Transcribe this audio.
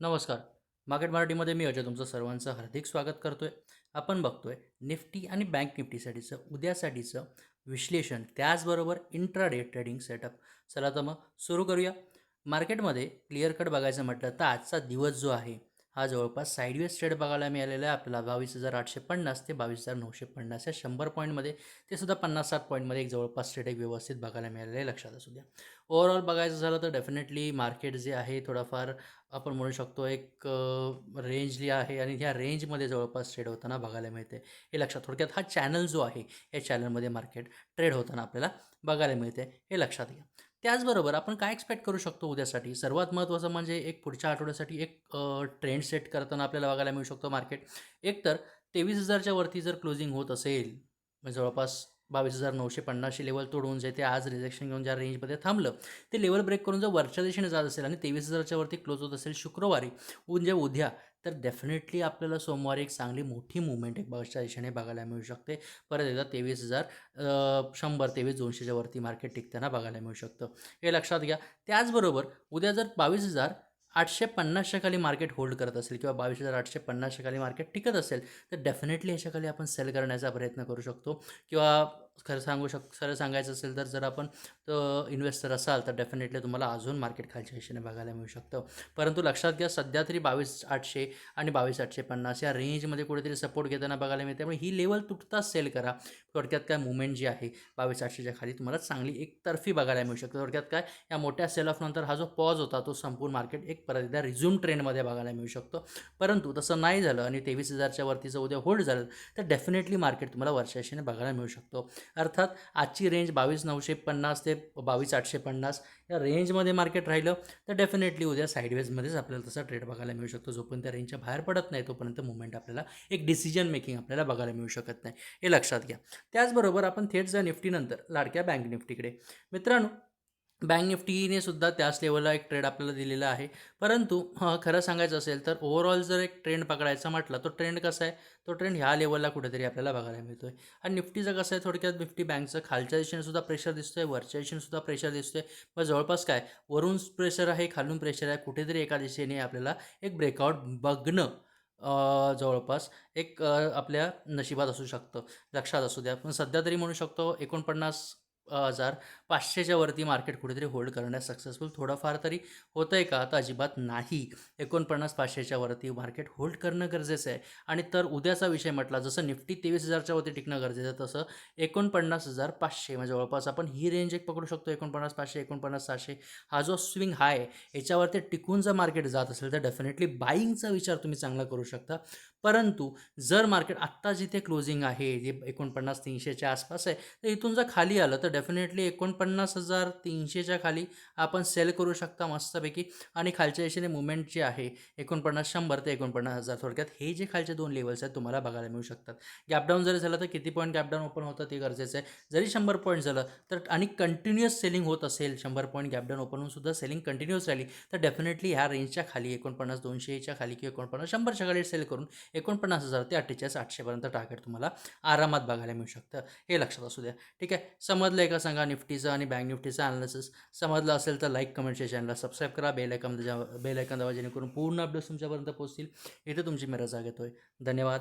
नमस्कार. मार्केट मराठीमध्ये मी अजय तुमचं सर्वांचं हार्दिक स्वागत करतो आहे आपण बघतो आहे निफ्टी आणि बँक निफ्टीसाठीचं उद्यासाठीचं विश्लेषण त्याचबरोबर इंट्राडे ट्रेडिंग सेटअप चला तर मग सुरू करूया. मार्केटमध्ये क्लिअर कट बघायचं म्हटलं तर आजचा दिवस जो आहे हा जवळपास साईडवेज ट्रेड बघायला मिळालेला आहे. आपल्याला बावीस हजार आठशे पन्नास ते बावीस हजार नऊशे पन्नास या शंभर पॉईंटमध्ये ते सुद्धा पन्नास साठ पॉईंटमध्ये एक जवळपास ट्रेड एक व्यवस्थित बघायला मिळालेलं आहे. लक्षात असू द्या. ओव्हरऑल बघायचं झालं तर डेफिनेटली मार्केट जे आहे थोडाफार आपण म्हणू शकतो एक रेंजली आहे आणि ह्या रेंजमध्ये जवळपास ट्रेड होताना बघायला मिळते. हे लक्षात थोडक्यात हा चॅनल जो आहे या चॅनलमध्ये मार्केट ट्रेड होताना आपल्याला बघायला मिळते. हे लक्षात घ्या. त्याचबरोबर आपण काय एक्सपेक्ट करू शकतो उद्यासाठी? सर्वात महत्त्वाचं म्हणजे एक पुढच्या आठवड्यासाठी एक ट्रेंड सेट करताना आपल्याला बघायला मिळू शकतो मार्केट एक तर तेवीस हजारच्या वरती जर क्लोजिंग होत असेल म्हणजे जवळपास बावीस हजार नऊशे पन्नासशे लेवल तोडून जे ते आज रिजेक्शन घेऊन ज्या रेंजमध्ये थांबलं ते लेवल ब्रेक करून जर वरच्या दिशेने जात असेल आणि तेवीस हजारच्या वरती क्लोज होत असेल शुक्रवारी म्हणजे उद्या तर डेफिनेटली आपल्याला सोमवारी एक चांगली मोठी मुवमेंट एक बावीसच्या दिशेने बघायला मिळू शकते. परत एकदा तेवीस हजार शंभर तेवीस दोनशेच्या वरती मार्केट टिकताना बघायला मिळू शकतं. हे लक्षात घ्या. त्याचबरोबर उद्या जर बावीस हजार आठशे पन्नासच्या खाली मार्केट होल्ड करत असेल किंवा बावीस हजार आठशे पन्नासच्या खाली मार्केट टिकत असेल तर डेफिनेटली ह्याच्याखाली आपण सेल करण्याचा प्रयत्न करू शकतो. किंवा खरं सांगू शक खरं सांगायचं असेल तर जर आपण इन्व्हेस्टर असाल तर डेफिनेटली तुम्हाला अजून मार्केट खालच्या दिशेने बघायला मिळू शकतं. परंतु लक्षात घ्या सध्या तरी बावीस आठशे आणि बावीस आठशे पन्नास या रेंजमध्ये कुठेतरी सपोर्ट घेताना बघायला मिळते त्यामुळे ही लेवल तुटताच सेल करा. थोडक्यात काय मुवमेंट जी आहे बावीस आठशेच्या खाली तुम्हाला चांगली एकतर्फी बघायला मिळू शकते. थोडक्यात काय या मोठ्या सेल ऑफनंतर हा जो पॉज होता तो संपूर्ण मार्केट एक परत एकदा रिझ्यूम ट्रेंडमध्ये बघायला मिळू शकतो. परंतु तसं नाही झालं आणि तेवीस हजारच्या वरतीचं उद्या होल्ड झालं तर डेफिनेटली मार्केट तुम्हाला वर्षाशीने बघायला मिळू शकतो. अर्थात आजची रेंज बावीस नऊशे पन्नास ते बावीस आठशे पन्नास या रेंजमध्ये मार्केट राहिलं तर डेफिनेटली उद्या साईडवेजमध्येच आपल्याला तसा ट्रेड बघायला मिळू शकतो जोपर्यंत त्या रेंजच्या बाहेर पडत नाही तोपर्यंत मुवमेंट आपल्याला एक डिसिजन मेकिंग आपल्याला बघायला मिळू शकत नाही. हे लक्षात घ्या. त्याचबरोबर आपण थेट जा निफ्टीनंतर लाडक्या बँक निफ्टीकडे. मित्रांनो बँक निफ्टीने सुद्धा त्याच लेवलला एक ट्रेड आपल्याला दिलेला आहे. परंतु खरं सांगायचं असेल तर ओव्हरऑल जर एक ट्रेंड पकडायचा म्हटलं तो ट्रेंड कसा आहे? तो ट्रेंड ह्या लेवलला कुठेतरी आपल्याला बघायला मिळतो आहे आणि निफ्टीचं कसं आहे? थोडक्यात निफ्टी बँकचं खालच्या दिशेने सुद्धा प्रेशर दिसतोय वरच्या दिशेने सुद्धा प्रेशर दिसतोय. मग जवळपास काय? वरून प्रेशर आहे खालून प्रेशर आहे कुठेतरी एका दिशेने आपल्याला एक ब्रेकआउट बघणं जवळपास एक आपल्या नशिबात असू शकतं लक्षात असू द्या. पण सध्या तरी म्हणू शकतो एकोणपन्नास हजार पाचशेच्या वरती मार्केट कुठेतरी होल्ड करण्यास सक्सेसफुल. थोडंफार तरी होतं आहे का? आता अजिबात नाही. एकोणपन्नास पाचशेच्या वरती मार्केट होल्ड करणं गरजेचं आहे. आणि तर उद्याचा विषय म्हटला जसं निफ्टी तेवीस हजारच्या वरती टिकणं गरजेचं आहे तसं एकोणपन्नास हजार पाचशे म्हणजे जवळपास आपण ही रेंज एक पकडू शकतो. एकोणपन्नास पाचशे एकोणपन्नास सहाशे हा जो स्विंग हाय याच्यावरती टिकून जर मार्केट जात असेल तर डेफिनेटली बाईंगचा विचार तुम्ही चांगला करू शकता. परंतु जर मार्केट आत्ता जिथे क्लोजिंग आहे जे एकोणपन्नास तीनशेच्या आसपास आहे तर इथून जर खाली आलं तर डेफिनेटली एकोणपन्नास हजार तीनशेच्या खाली आपण सेल करू शकता मस्तपैकी. आणि खालच्या दिशेने मुवमेंट जे आहे एकोणपन्नास शंभर ते एकोणपन्नास हजार थोडक्यात हे जे खालचे दोन लेवल्स आहेत तुम्हाला बघायला मिळू शकतात. गॅपडाऊन जरी झालं तर किती पॉईंट गॅपडाऊन ओपन होतं ते गरजेचं आहे. जरी शंभर पॉईंट झालं तर आणि कंटिन्युअस सेलिंग होत असेल शंभर पॉईंट गॅपडाऊन ओपन होऊन सुद्धा सेलिंग कंटिन्युअस राहिली तर डेफिनेटली ह्या रेंजच्या खाली एकोणपन्नास दोनशेच्या खाली किंवा एकोणपन्नास शंभरच्या खाली सेल करून एकोणपन्नास हजार ते अठ्ठेचाळीस आठशेपर्यंत टार्गेट तुम्हाला आरामात बघायला मिळू शकतं. हे लक्षात असू द्या. ठीक आहे? समजलं एका सांगा निफ्टीचं आणि बँक निफ्टीचं अनालिसिस समजलं असेल तर लाईक कमेंटच्या चॅनलला सबस्क्राईब करा. बेल आयकॉन बेल आयकॉन दावा जेणेकरून पूर्ण अपडेट्स तुमच्यापर्यंत पोहोचतील. इथे तुमची मी रजा घेतोय धन्यवाद.